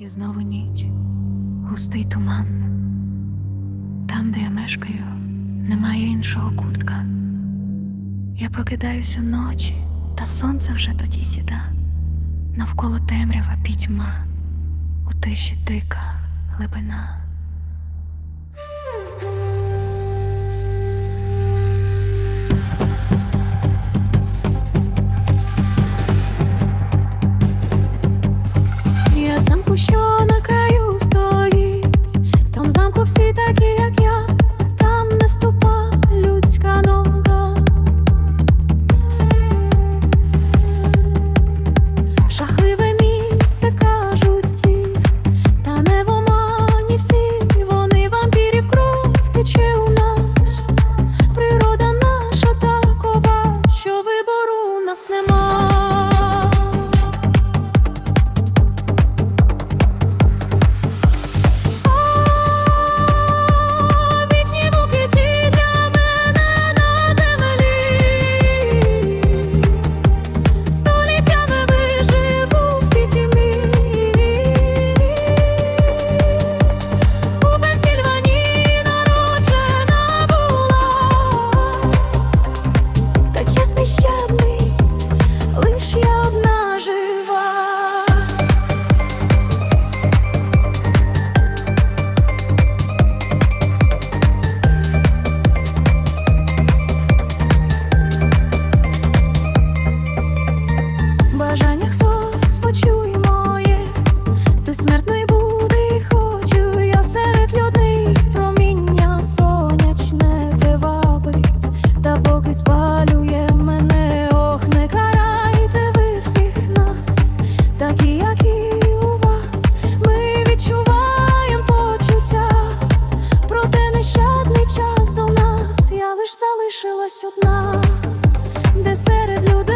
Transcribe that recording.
І знову ніч, густий туман. Там, де я мешкаю, немає іншого кутка. Я прокидаюсь уночі, та сонце вже тоді сіда. Навколо темрява пітьма, у тиші дика глибина. одна, де серед людей.